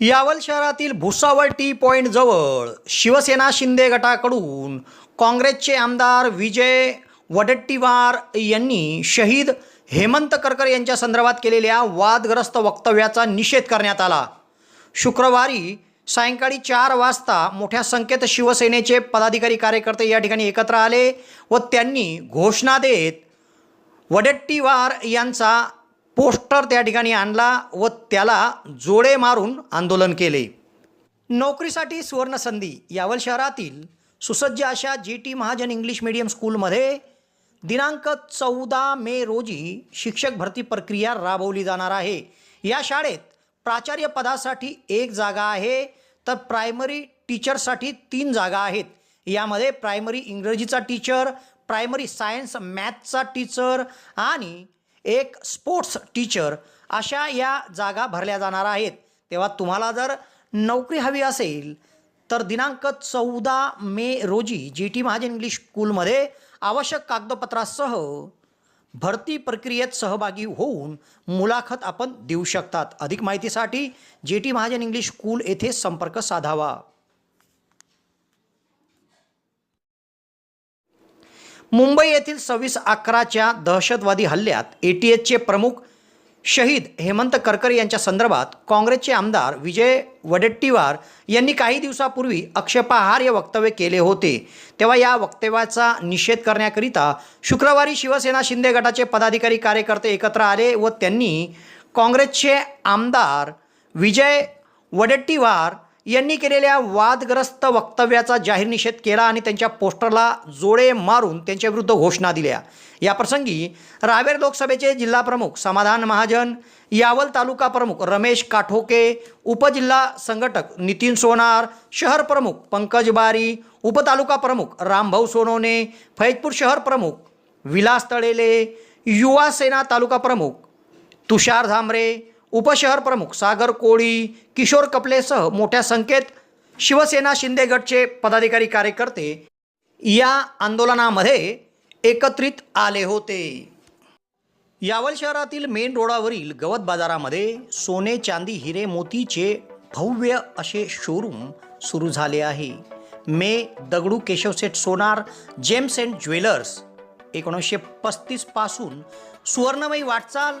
यावल शहरातील Bhusawal T point जवळ शिवसेना शिंदे गटाकडून काँग्रेसचे आमदार विजय वडेट्टीवार यांनी शहीद हेमंत करकर यांच्या संदर्भात केलेल्या वादग्रस्त वक्तव्याचा निषेध करण्यात आला. शुक्रवारी सायंकाळी चार वाजता मोठ्या संख्येत शिवसेनेचे पदाधिकारी कार्यकर्ते या ठिकाणी एकत्र आले व त्यांनी घोषणा देत वडेट्टीवार यांचा पोस्टर त्या ठिकाणी आणला व त्याला जोडे मारून आंदोलन केले. नोकरीसाठी सुवर्णसंधी यावल शहरातील सुसज्ज अशा G T Mahajan English medium स्कूलमध्ये दिनांक चौदा मे रोजी शिक्षक भरती प्रक्रिया राबवली जाणार आहे. या शाळेत प्राचार्य पदासाठी एक जागा आहे तर प्रायमरी टीचरसाठी तीन जागा आहेत. यामध्ये प्रायमरी इंग्रजीचा टीचर प्रायमरी सायन्स मॅथचा टीचर आणि एक स्पोर्ट्स टीचर अशा या जागा भरल्या जाणार आहेत. तेव्हा तुम्हाला जर नोकरी हवी असेल तर दिनांक चौदा मे रोजी जी टी महाजन इंग्लिश स्कूलमध्ये आवश्यक कागदपत्रासह भरती प्रक्रियेत सहभागी होऊन मुलाखत आपण देऊ शकतात. अधिक माहितीसाठी जे टी महाजन इंग्लिश स्कूल येथे संपर्क साधावा. मुंबई येथील सव्वीस अकराच्या दहशतवादी हल्ल्यात ए टी एचचे प्रमुख शहीद हेमंत करकर यांच्या संदर्भात काँग्रेसचे आमदार विजय वडेट्टीवार यांनी काही दिवसापूर्वी आक्षेपार्ह वक्तव्य केले होते. तेव्हा या वक्तव्याचा निषेध करण्याकरिता शुक्रवारी शिवसेना शिंदे गटाचे पदाधिकारी कार्यकर्ते एकत्र आले व त्यांनी काँग्रेसचे आमदार विजय वडेट्टीवार यांनी केलेल्या वादग्रस्त वक्तव्याचा जाहीर निषेध केला आणि त्यांच्या पोस्टरला जोडे मारून त्यांच्याविरुद्ध घोषणा दिल्या. याप्रसंगी रावेर लोकसभेचे जिल्हाप्रमुख समाधान महाजन यावल तालुका प्रमुख रमेश काठोके उपजिल्हा संघटक नितीन सोनार शहर प्रमुख पंकज बारी उपतालुका प्रमुख रामभाऊ सोनवणे फैजपूर शहर प्रमुख विलास तळेले युवा सेना तालुका प्रमुख तुषार धामरे उपशहर प्रमुख सागर कोळी किशोर कपलेसह मोठ्या संख्येत शिवसेना शिंदे गटचे पदाधिकारी कार्यकर्ते या आंदोलनामध्ये एकत्रित आले होते. यावल शहरातील मेन रोडावरील गवत बाजारामध्ये सोने चांदी हिरे मोतीचे भव्य असे शोरूम सुरू झाले आहे. मे Dagdu Keshavseth Sonar gems and jewellers एकोणीसशे पस्तीसपासून सुवर्णमयी वाटचाल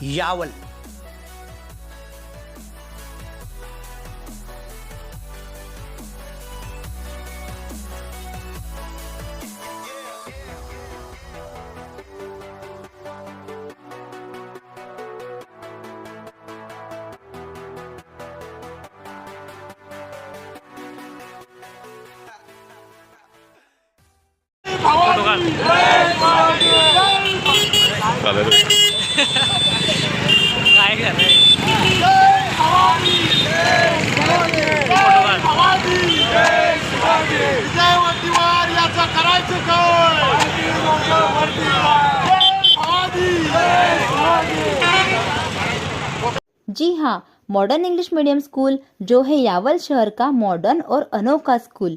Yaval. Valeu. काय करायचं? काय जी हाँ मॉडर्न इंग्लिश मीडियम स्कूल जो है यावल शहर का मॉडर्न और अनोखा स्कूल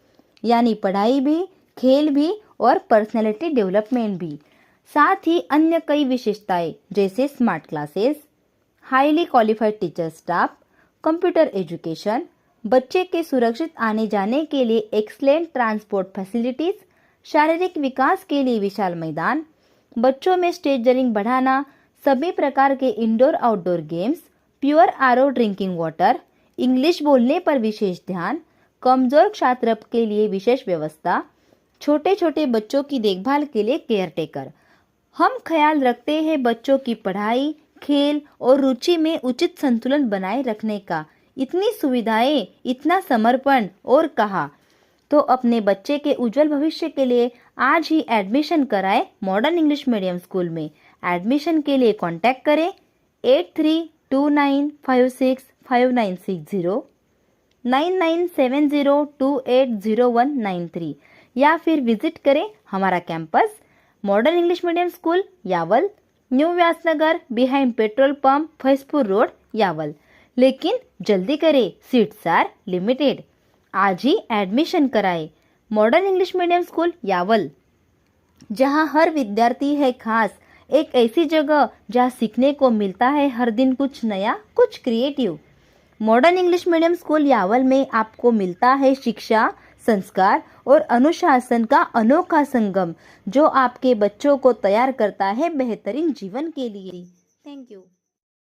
यानी पढ़ाई भी, खेल भी और पर्सनैलिटी डेवलपमेंट भी। साथ ही अन्य कई विशेषताएँ, जैसे smart classes highly qualified teacher staff computer education बच्चे के सुरक्षित आने जाने के लिए एक्सलेंट ट्रांसपोर्ट फैसिलिटीज़ शारीरिक विकास के लिए विशाल मैदान, बच्चों में स्टेज जरिंग बढ़ाना, सभी प्रकार के indoor outdoor games pure R drinking water English बोलने पर विशेष ध्यान कमज़ोर छात्र के लिए विशेष व्यवस्था छोटे छोटे बच्चों की देखभाल के लिए केयर टेकर हम ख्याल रखते हैं बच्चों की पढ़ाई, खेल और रुचि में उचित संतुलन बनाए रखने का। इतनी सुविधाएँ, इतना समर्पण और कहा तो अपने बच्चे के उज्जवल भविष्य के लिए आज ही एडमिशन कराएँ मॉडर्न इंग्लिश मीडियम स्कूल में। एडमिशन के लिए कांटेक्ट करें eight three two nine five six five nine six zero. Nine nine seven zero two eight zero one nine three या फिर विज़िट करें हमारा campus modern English medium school Yawal new Vyasnagar behind petrol pump Faizpur road Yawal. लेकिन जल्दी करें seats are limited आज ही admission कराएँ modern English medium school Yawal. जहाँ हर विद्यार्थी है खास, एक ऐसी जगह जहाँ सीखने को मिलता है हर दिन कुछ नया, कुछ creative modern English medium school Yawal में आपको मिलता है शिक्षा, संस्कार और अनुशासन का अनोखा संगम, जो आपके बच्चों को तैयार करता है बेहतरीन जीवन के लिए। Thank you